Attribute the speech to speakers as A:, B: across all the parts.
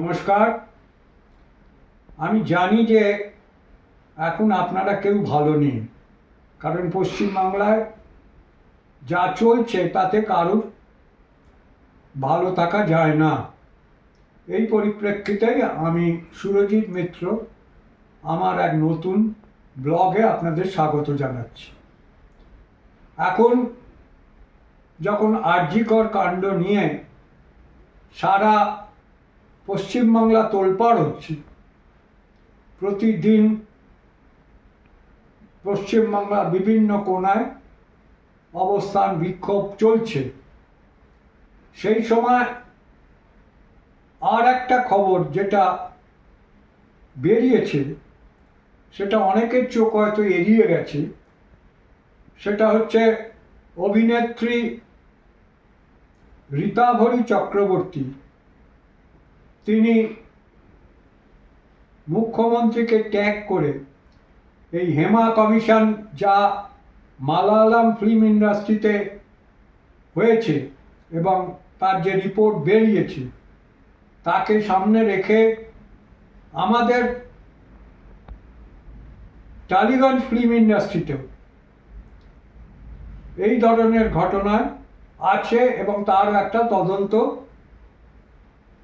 A: নমস্কার। আমি জানি যে এখন আপনারা কেউ ভালো নেই, কারণ পশ্চিমবাংলায় যা চলছে তাতে কারুর ভালো থাকা যায় না। এই পরিপ্রেক্ষিতেই আমি সুরজিৎ মিত্র, আমার এক নতুন ব্লগে আপনাদের স্বাগত জানাচ্ছি। এখন যখন আরজিকর কাণ্ড নিয়ে সারা পশ্চিমবাংলা তোলপাড় হচ্ছে। প্রতিদিন পশ্চিমবাংলার বিভিন্ন কোণায় অবস্থান বিক্ষোভ চলছে। সেই সময় আর একটা খবর যেটা বেরিয়েছে, সেটা অনেকের চোখ হয়তো এড়িয়ে গেছে। সেটা হচ্ছে অভিনেত্রী রীতাভরি চক্রবর্তী। তিনি মুখ্যমন্ত্রীকে ট্যাগ করে এই হেমা কমিশন যা মালায়ালাম ফিল্ম ইন্ডাস্ট্রিতে হয়েছে এবং তার যে রিপোর্ট বেরিয়েছে, তাকে সামনে রেখে আমাদের টালিগঞ্জ ফিল্ম ইন্ডাস্ট্রিতেও এই ধরনের ঘটনায় আছে এবং তার একটা তদন্ত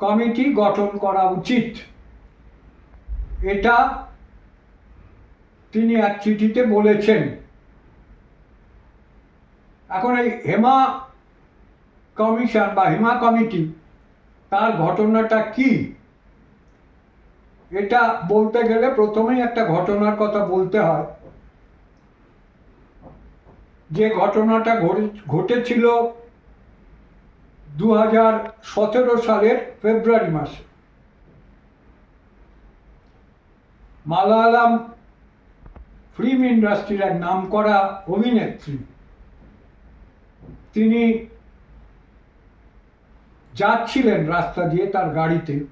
A: কমিটি গঠন করা উচিত। এটা তিনি এক চিঠিতে বলেছেন। এখন এই হেমা কমিশন বা হেমা কমিটি, তার ঘটনাটা কি? এটা বলতে গেলে প্রথমেই একটা ঘটনার কথা বলতে হয়। যে ঘটনাটা ঘটে- ঘটেছিল দু হাজার সতেরো সালের ফেব্রুয়ারি মাসে। মালায়ালাম ফিল্ম ইন্ডাস্ট্রির এক নামকরা অভিনেত্রী। তিনি যাচ্ছিলেন রাস্তা দিয়ে তার গাড়িতে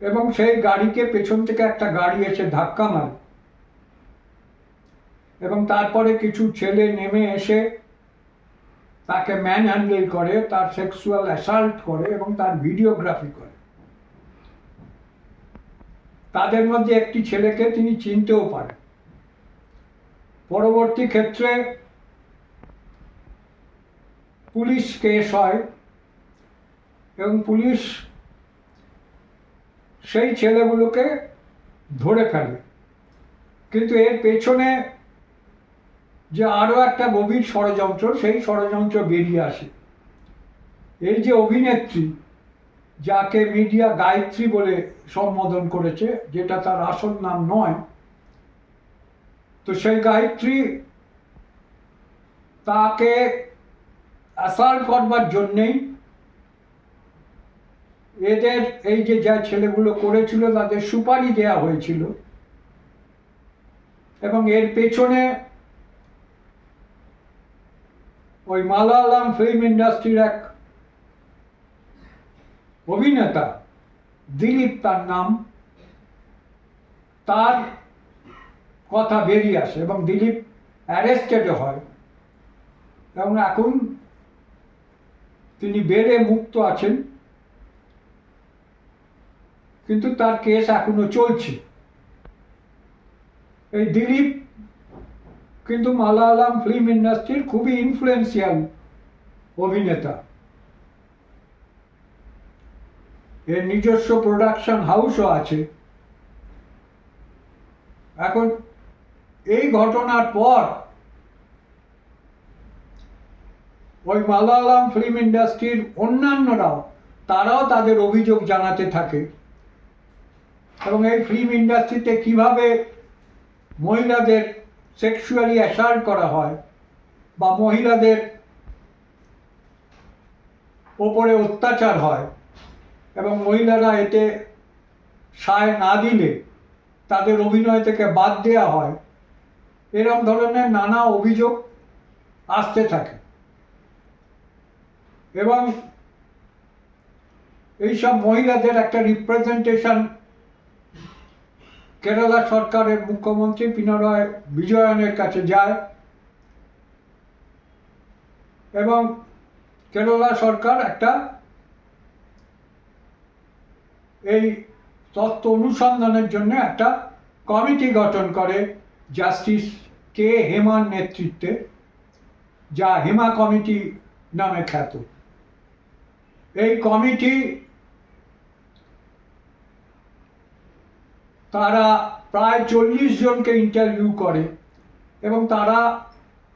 A: এবং সেই গাড়িকে পেছন থেকে একটা গাড়ি এসে ধাক্কা মারে। এবং তারপরে কিছু ছেলে নেমে এসে তাকে ম্যান হ্যান্ডেল করে, তার সেক্সুয়াল অ্যাসাল্ট করে এবং তার ভিডিওগ্রাফি করে। তাদের মধ্যে একটি ছেলেকে তিনি চিনতেও পারেন। পরবর্তী ক্ষেত্রে পুলিশ কেস হয় এবং পুলিশ সেই ছেলেগুলোকে ধরে ফেলে। কিন্তু এর পেছনে যে আরও একটা গভীর ষড়যন্ত্র, সেই ষড়যন্ত্র বেরিয়ে আসে। এই যে অভিনেত্রী, যাকে মিডিয়া গায়ত্রী বলে সম্বোধন করেছে, যেটা তার আসল নাম নয়, তো সেই গায়ত্রী তাকে অ্যাসাল্ট করবার জন্যেই এদের এই যে যা ছেলেগুলো করেছিল, তাদের সুপারি দেয়া হয়েছিল। এবং এর পেছনে ওই মালায়ালাম ফিল্ম ইন্ডাস্ট্রির এক অভিনেতা, দিলীপ তার নাম, তার কথা বেরিয়ে আসে এবং দিলীপ অ্যারেস্টেড হয়। এবং এখন তিনি বেড়ে মুক্ত আছেন। কিন্তু তার কেস এখনও চলছে। এই দিলীপ কিন্তু মালায়ালাম ফিল্ম ইন্ডাস্ট্রির খুবই ইনফ্লুয়েন্সিয়াল অভিনেতা। এর নিজস্ব প্রোডাকশন হাউসও আছে। এখন এই ঘটনার পর ওই মালায়ালাম ফিল্ম ইন্ডাস্ট্রির অন্যান্যরাও, তারাও তাদের অভিযোগ জানাতে থাকে। এবং এই ফিল্ম ইন্ডাস্ট্রিতে কীভাবে মহিলাদের সেক্সুয়ালি অ্যাসাল্ট করা হয় বা মহিলাদের ওপরে অত্যাচার হয় এবং মহিলারা এতে সায় না দিলে তাদের অভিনয় থেকে বাদ দেওয়া হয় এরকম ধরনের নানা অভিযোগ আসতে থাকে। এবং এইসব মহিলাদের একটা রিপ্রেজেন্টেশন কেরালা সরকারের মুখ্যমন্ত্রী পিনারয় বিজয়নের কাছে যায় এবং কেরালা সরকার একটা এই তত্ত্ব অনুসন্ধানের জন্য একটা কমিটি গঠন করে জাস্টিস কে হেমার নেতৃত্বে, যা হেমা কমিটি নামে খ্যাত। এই কমিটি তারা প্রায় চল্লিশ জনকে ইন্টারভিউ করে এবং তারা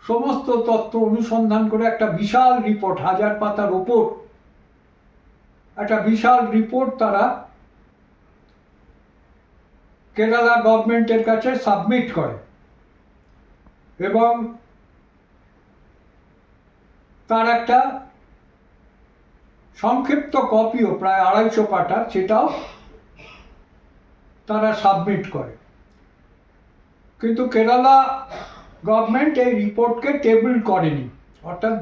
A: সমস্ত তত্ত্ব অনুসন্ধান করে একটা বিশাল রিপোর্ট হাজার পাতার ওপর একটা বিশাল রিপোর্ট তারা কেরালা গভর্নমেন্টের কাছে সাবমিট করে এবং তার একটা সংক্ষিপ্ত কপিও প্রায় আড়াইশো পাতার সেটাও তারা সাবমিট করে। কিন্তু কেরালা গভর্নমেন্ট এই রিপোর্টকে টেবিল করেনি, অর্থাৎ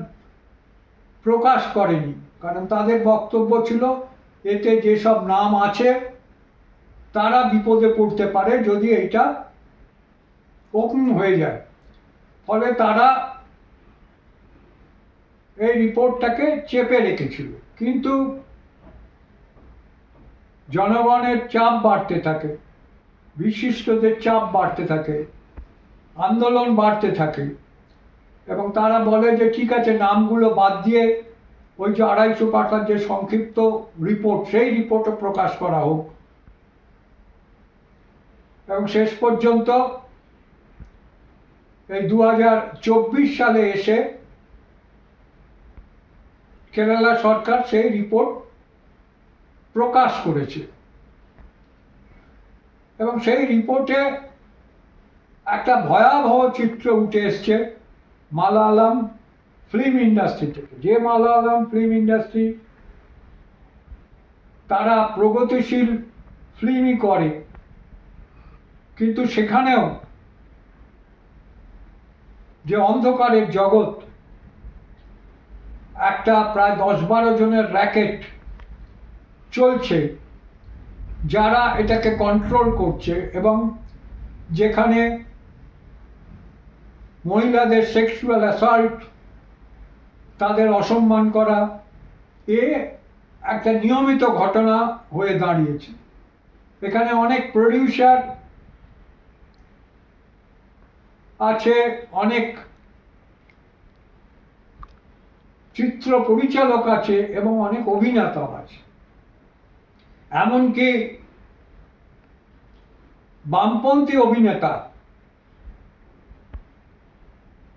A: প্রকাশ করেনি। কারণ তাদের বক্তব্য ছিল, এতে যেসব নাম আছে, তারা বিপদে পড়তে পারে যদি এটা ওপেন হয়ে যায়। ফলে তারা এই রিপোর্টটাকে চেপে রেখেছিল। কিন্তু জনগণের চাপ বাড়তে থাকে, বিশিষ্টদের চাপ বাড়তে থাকে, আন্দোলন বাড়তে থাকে এবং তারা বলে যে, ঠিক আছে, নামগুলো বাদ দিয়ে ওই যে আড়াইশো পাতার যে সংক্ষিপ্ত রিপোর্ট সেই রিপোর্টও প্রকাশ করা হোক। এবং শেষ পর্যন্ত এই দু হাজার চব্বিশ সালে এসে কেরালা সরকার সেই রিপোর্ট প্রকাশ করেছে। এবং সেই রিপোর্টে একটা ভয়াবহ চিত্র উঠে এসছে মালায়ালাম ফিল্ম ইন্ডাস্ট্রি থেকে। যে মালায়ালাম ফিল্ম ইন্ডাস্ট্রি তারা প্রগতিশীল ফিল্মই করে, কিন্তু সেখানেও যে অন্ধকারের জগৎ, একটা প্রায় দশ বারো জনের র্যাকেট চলছে, যারা এটাকে কন্ট্রোল করছে এবং যেখানে মহিলাদের সেক্সুয়াল অ্যাসল্ট তাদের অসম্মান করা, এ একটা নিয়মিত ঘটনা হয়ে দাঁড়িয়েছে। এখানে অনেক প্রডিউসার আছে, অনেক চিত্র পরিচালক আছে এবং অনেক অভিনেতাও আছে। এমনকি বামপন্থী অভিনেতা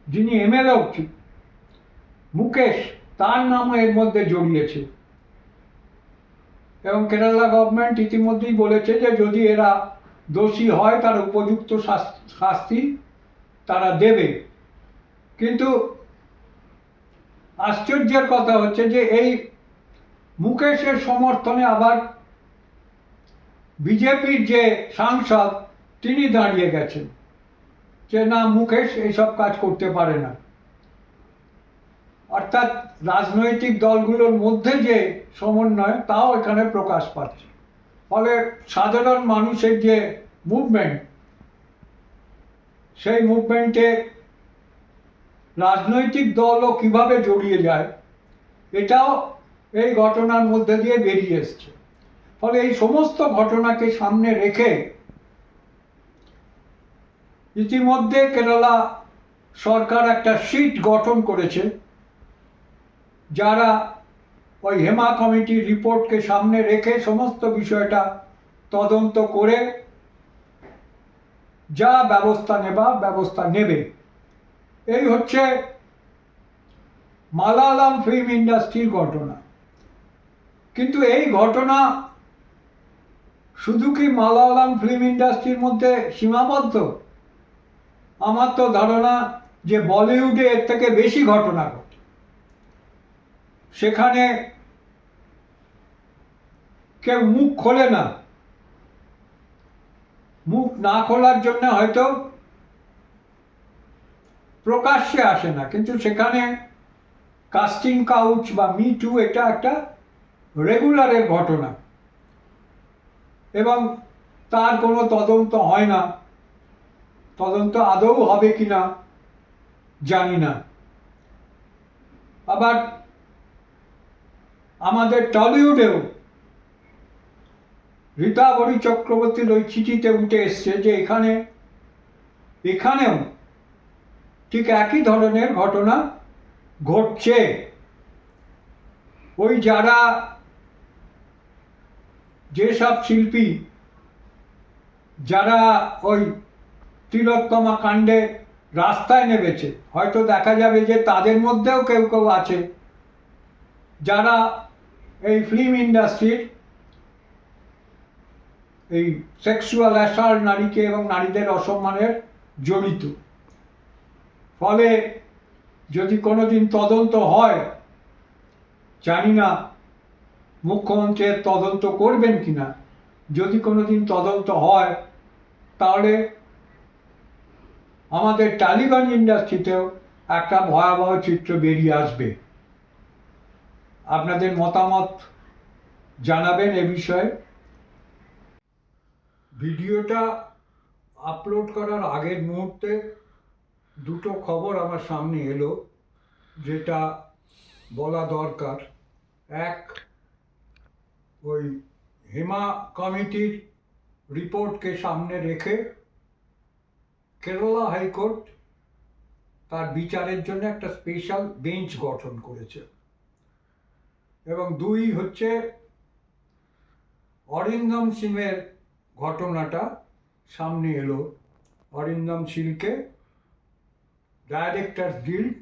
A: যিনি এমএলএ মুকেশ, তার নামও এর মধ্যে জড়িয়েছে। এবং কেরালা গভর্নমেন্ট ইতিমধ্যেই বলেছে যে, যদি এরা দোষী হয়, তার উপযুক্ত শাস্তি তারা দেবে। কিন্তু আশ্চর্যের কথা হচ্ছে যে, এই মুকেশের সমর্থনে আবার বিজেপির যে সাংসদ, তিনি দাঁড়িয়ে গেছেন যে, না, মুকেশ, এইসব কাজ করতে পারে না। অর্থাৎ রাজনৈতিক দলগুলোর মধ্যে যে সমন্বয়, তাও এখানে প্রকাশ পাচ্ছে। ফলে সাধারণ মানুষের যে মুভমেন্ট, সেই মুভমেন্টে রাজনৈতিক দলও কীভাবে জড়িয়ে যায়, এটাও এই ঘটনার মধ্যে দিয়ে বেরিয়ে এসছে। ফলে এই সমস্ত ঘটনাকে সামনে রেখে ইতিমধ্যে কেরালা সরকার একটা সিট গঠন করেছে, যারা ওই হেমা কমিটির রিপোর্টকে সামনে রেখে সমস্ত বিষয়টা তদন্ত করে যা ব্যবস্থা নেবা, ব্যবস্থা নেবে। এই হচ্ছে মালায়ালাম ফিল্ম ইন্ডাস্ট্রির ঘটনা। কিন্তু এই ঘটনা শুধু কি মালায়ালাম ফিল্ম ইন্ডাস্ট্রির মধ্যে সীমাবদ্ধ? আমার তো ধারণা যে বলিউডে এর থেকে বেশি ঘটনা ঘটে। সেখানে কেউ মুখ খোলে না। মুখ না খোলার জন্য হয়তো প্রকাশ্যে আসে না, কিন্তু সেখানে কাস্টিং কাউচ বা মি টু এটা একটা রেগুলারের ঘটনা। এবং তার কোনো তদন্ত হয় না। তদন্ত আদৌ হবে কি না, জানি না। আবার আমাদের টলিউডেও রীতাবরী চক্রবর্তীর ওই চিঠিতে উঠে এসছে যে এখানে, এখানেও ঠিক একই ধরনের ঘটনা ঘটছে। ওই যারা যেসব শিল্পী যারা ওই তিলোত্তমা কাণ্ডে রাস্তায় নেমেছে, হয়তো দেখা যাবে যে তাদের মধ্যেও কেউ কেউ আছে, যারা এই ফিল্ম ইন্ডাস্ট্রির এই সেক্সুয়াল অ্যাসাল্ট নারীকে এবং নারীদের অসম্মানের জড়িত। ফলে যদি কোনোদিন তদন্ত হয়, জানি না মুখ্যমন্ত্রী এর তদন্ত করবেন কিনা? যদি কোনোদিন তদন্ত হয়, তাহলে আমাদের টালিগঞ্জ ইন্ডাস্ট্রিতেও একটা ভয়াবহ চিত্র বেরিয়ে আসবে। আপনাদের মতামত জানাবেন এ বিষয়ে। ভিডিওটা আপলোড করার আগের মুহূর্তে দুটো খবর আমার সামনে এলো, যেটা বলা দরকার। এক ওই হেমা কমিটির রিপোর্টকে সামনে রেখে কেরালা হাইকোর্ট তার বিচারের জন্য একটা স্পেশাল বেঞ্চ গঠন করেছে। এবং দুই হচ্ছে অরিন্দম সিংয়ের ঘটনাটা সামনে এলো। অরিন্দম সিংকে ডাইরেক্টর গিল্ড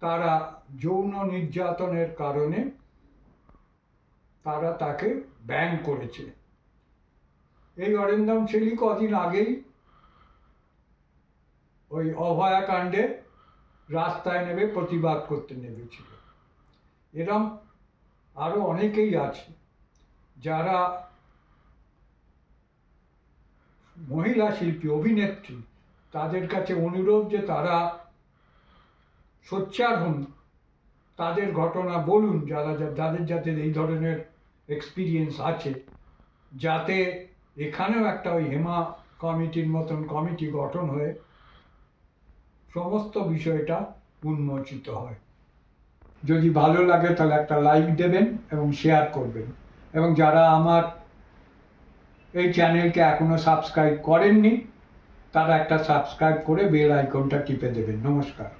A: তারা যৌন নির্যাতনের কারণে তারা তাকে ব্যান করেছে। এই অরিন্দম শৈলী কদিন আগেই ওই অভয়াকাণ্ডে রাস্তায় নেমে প্রতিবাদ করতে নেমেছিল। এরম আরও অনেকেই আছে যারা মহিলা শিল্পী, অভিনেত্রী, তাদের কাছে অনুরোধ যে তারা সোচ্চার হন, তাদের ঘটনা বলুন, যারা যাদের যাদের এই ধরনের এক্সপিরিয়েন্স আছে। যাতে এখানেও একটা ওই হেমা কমিটির মতন কমিটি গঠন হয়ে সমস্ত বিষয়টা উন্মোচিত হয়। যদি ভালো লাগে তাহলে একটা লাইক দেবেন এবং শেয়ার করবেন। এবং যারা আমার এই চ্যানেলকে এখনও সাবস্ক্রাইব করেননি, তারা একটা সাবস্ক্রাইব করে বেল আইকনটা টিপে দেবেন। নমস্কার।